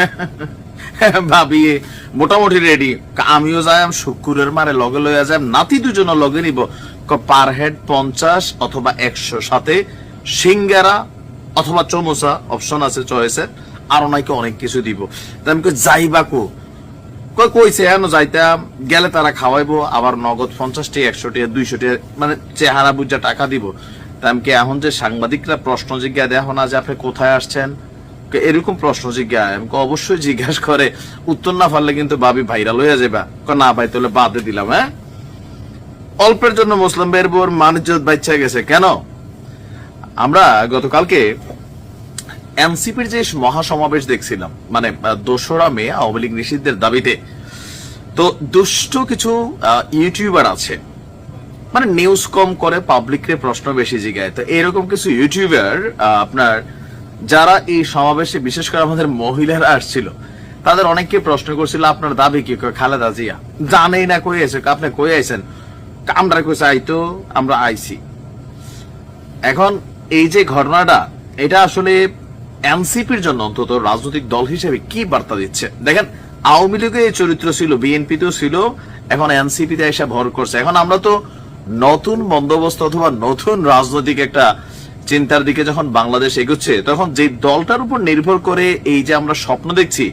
ভাবি মোটামুটি রেডি আমিও যাই শুকুরের মারে লগে লইয়া যাই নাতি দুজনে লগে নিব। পার হেড পঞ্চাশ অথবা একশো সাথে সিঙ্গারা অথবা চমোসা অপশন আছে চয়েসের আরও নাকি অনেক কিছু দিব। আমি যাইবা কো? কই, কইছে, হেন যাইতাম, গেলে তারা খাওয়াইবো, আবার নগদ পঞ্চাশটি একশোটি দুইশোটি মানে চেহারা বুঝা টাকা দিব। তা কি এখন যে সাংবাদিকরা প্রশ্ন জিজ্ঞা দেখো না যে আপনি কোথায় আসছেন? এরকম প্রশ্ন জিজ্ঞা আমি অবশ্যই জিজ্ঞাসা করে। উত্তর না পারলে কিন্তু ভাবি ভাইরাল হয়ে যাবা না ভাই, তাহলে বাদে দিলাম হ্যাঁ? অল্পের জন্য মুসলিম বের বোর মানিজ্জত বাচ্চা গেছে। কেন? আমরা গতকালকে এনসিপির যে মহাসমাবেশ দেখছিলাম মানে দোসরা মে আওয়ামী লীগ নিষিদ্ধের দাবিতে। তো দুষ্ট কিছু ইউটিউবার আছে মানে নিউজ কম করে পাবলিকরে প্রশ্ন বেশি জিগায়। তো এরকম কিছু ইউটিউবার আপনার যারা এই সমাবেশে বিশেষ করে আমাদের মহিলারা আসছিল, তাদের অনেককে প্রশ্ন করছিল, আপনার দাবি কি? খালেদা জিয়া? জানেই না কই আছে আপনি কই আইছেন? আমরা কইছে আইতো আমরা আইছি। এখন এই যে ঘটনাটা, এটা আসলে এনসিপির জন্য অন্তত রাজনৈতিক দল হিসেবে কি বার্তা দিচ্ছে? দেখেন, আওয়ামী লীগে এই চরিত্র ছিল বিএনপি বিএনপিতেও ছিল, এখন এনসিপিতে এসে ভর করছে। এখন আমরা তো নতুন বন্দোবস্ত অথবা নতুন রাজনৈতিক একটা চিন্তার দিকে যখন বাংলাদেশ এগোচ্ছে, তখন যে দলটার উপর নির্ভর করে এই যে আমরা স্বপ্ন দেখছি,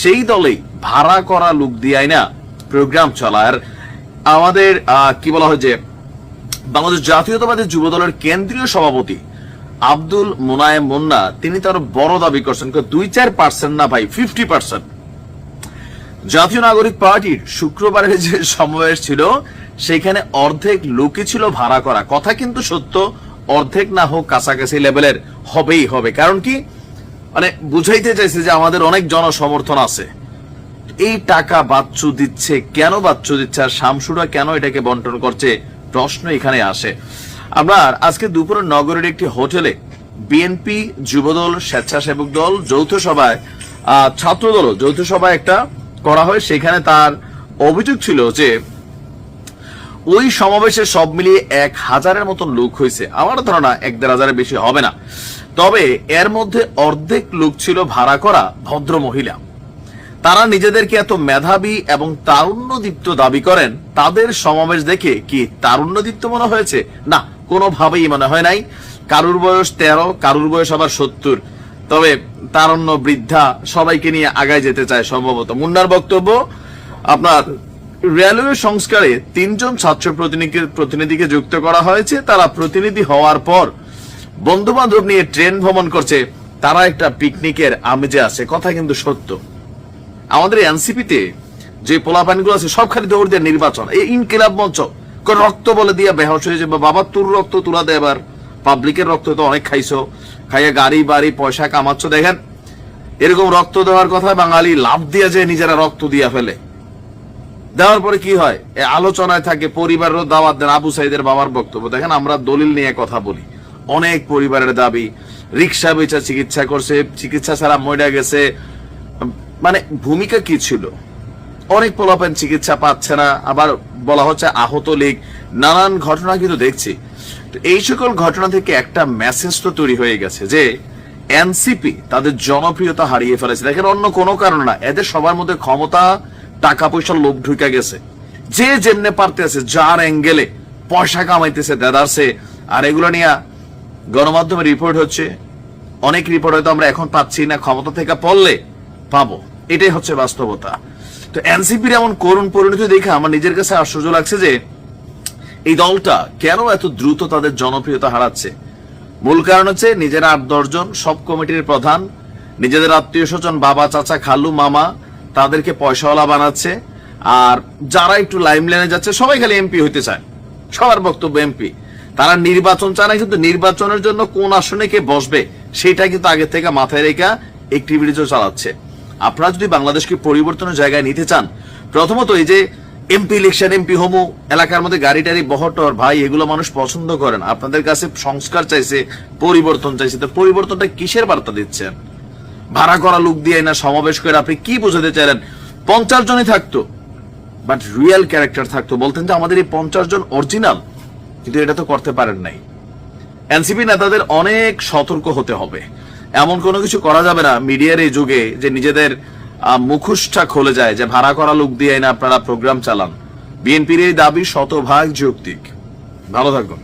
সেই দলেই ভাড়া করা লোক দিয়াই না প্রোগ্রাম চলা। আর আমাদের কি বলা হয় যে, বাংলাদেশ জাতীয়তাবাদী যুব দলের কেন্দ্রীয় সভাপতি আব্দুল মোনায়েম মুন্না, তিনি তার বড় দাবি করছেন দুই চার পার্সেন্ট না ভাই ফিফটি পার্সেন্ট। জাতীয় নাগরিক পার্টির শুক্রবারের যে সমাবেশ ছিল, সেখানে অর্ধেক লোকই ছিল ভাড়া করা। কথা কিন্তু সত্য অর্ধেক না হোক কাছাকাছি লেভেলের হবেই হবে। কারণ কি? মানে বুঝাইতে চাইছে যে আমাদের অনেক জনসমর্থন আছে। এই টাকা বাচ্চু দিচ্ছে, কেন বাচ্চু দিচ্ছে আর শামসুরা কেন এটাকে বন্টন করছে? প্রশ্ন এখানে আসে। আমরা আজকে দুপুরে নগরের একটি হোটেলে বিএনপি যুবদল, স্বেচ্ছাসেবক দল, যৌথ সভায় ছাত্রদল যৌথ সভায় একটা করা হয়। সেখানে তার অভিযোগ ছিল যে ওই সমাবেশে সব মিলিয়ে এক হাজারের মতন লোক হয়েছে। আমার ধারণা এক দেড় হাজারের বেশি হবে না। তবে এর মধ্যে অর্ধেক লোক ছিল ভাড়া করা ভদ্র মহিলা। তারা নিজেদেরকে এত মেধাবী এবং তারুণ্যদীপ্ত দাবি করেন, তাদের সমাবেশ দেখে কি তারুণ্যদীপ্ত মনে হয়েছে? না, কোনোভাবেই মনে হয় নাই। কারুর বয়স তেরো, কারুর বয়স আবার সত্তর। তবে তারুণ্য বৃদ্ধা সবাইকে নিয়ে আগায় যেতে চায় সম্ভবত। মুন্নার বক্তব্য আপনার রেলওয়ে সংস্কারে তিনজন ছাত্র প্রতিনিধিকে প্রতিনিধিকে যুক্ত করা হয়েছে। তারা প্রতিনিধি হওয়ার পর বন্ধু বান্ধব নিয়ে ট্রেন ভ্রমণ করছে। তারা একটা পিকনিকের আমেজে আছে। কথা কিন্তু সত্য। আমাদের এনসিপিতে যে পোলাপানগুলো আছে সব খালি দৌড় দিয়ে নির্বাচন। এই ইনকিলাব মঞ্চ রক্ত বলে দিয়া বেহস হয়ে যাবে। বাবা, তোর রক্ত তুলা দে এবার। পাবলিকের রক্ত তো অনেক খাইছো। খাইয়া গাড়ি, বাড়ি, পয়সা কামাচ্ছ। দেখেন, এরকম রক্ত দেওয়ার কথা বাঙালি লাভ দিয়ে যে নিজেরা রক্ত দিয়া ফেলে। দেওয়ার পরে কি হয়? আলোচনায় থাকে, পরিবারেরও দাওয়াত দেন আবু সাইদের বাবার বক্তব্য। দেখেন, আমরা দলিল নিয়ে কথা বলি। অনেক পরিবারের দাবি, রিক্সা বেচা চিকিৎসা করছে, চিকিৎসা ছাড়া মরে গেছে। মানে ভূমিকা কি ছিল? অনেক পোলাপেন চিকিৎসা পাচ্ছে না, আবার বলা হচ্ছে আহত লীগ। নানান ঘটনা কিন্তু দেখছি। এই সকল ঘটনা থেকে একটা মেসেজ তো তৈরি হয়ে গেছে যে, এনসিপি তাদের জনপ্রিয়তা হারিয়ে ফেলেছে। দেখেন, অন্য কোনো কারণ না। এদের সবার মধ্যে ক্ষমতা টাকা পয়সার লোভ ঢুকে গেছে। যে যেমনে পারতেছে, যার অ্যাঙ্গেলে পয়সা কামাইতেছে দেদারসে। আর এগুলো নিয়ে গণমাধ্যমে রিপোর্ট হচ্ছে। অনেক রিপোর্ট হয়তো আমরা এখন পাচ্ছি না, ক্ষমতা থেকে পড়লে পাবো। এটাই হচ্ছে বাস্তবতা। তো এনসিপির এমন করুণ পরিণতি দেখে আমার নিজের কাছে আশ্চর্য লাগছে যে, এই দলটা কেন এত দ্রুত তাদের জনপ্রিয়তা হারাচ্ছে? মূল কারণ হচ্ছে নিজেরা আট দশজন সব কমিটির প্রধান, নিজেদের আত্মীয় স্বজন বাবা, চাচা, খালু, মামা তাদেরকে পয়সাওয়ালা বানাচ্ছে, আর যারা একটু লাইম লাইনে যাচ্ছে, সবাই খালি এমপি হইতে চায়। সবার বক্তব্য এমপি। তারা নির্বাচন চায় না, কিন্তু নির্বাচনের জন্য কোন আসনে কে বসবে সেটা কিন্তু আগে থেকে মাথায় রেখা অ্যাক্টিভিটিজও চালাচ্ছে। আপনারা যদি বাংলাদেশকে পরিবর্তনের জায়গায় নিতে চান, প্রথমত এই যে এমপি ইলেকশন, এমপি হোমো, এলাকার মধ্যে গাড়ি টাড়ি বহটর ভাই, এগুলো মানুষ পছন্দ করেন আপনাদের কাছে সংস্কার চাইছে, পরিবর্তন চাইছে, তো পরিবর্তনটা কিসের বার্তা দিচ্ছেন? ভাড়া করা লোক দিয়ে না সমাবেশ করে আপনি কি বোঝাতে চাইলেন? পঞ্চাশ জনই থাকতো। বাট রিয়েল ক্যারেক্টার থাকতো। বলতেন যে আমাদের এই পঞ্চাশ জন অরিজিনাল কিন্তু এটা তো করতে পারেন নাই। এনসিপি নেতাদের অনেক সতর্ক হতে হবে। এমন কোনো কিছু করা যাবে না মিডিয়ার এই যুগে যে নিজেদের মুখোশটা খুলে যায় যে ভাড়া করা লোক দিয়ে না আপনারা প্রোগ্রাম চালান। বিএনপির এই দাবি শতভাগ যৌক্তিক। ভালো থাকুন।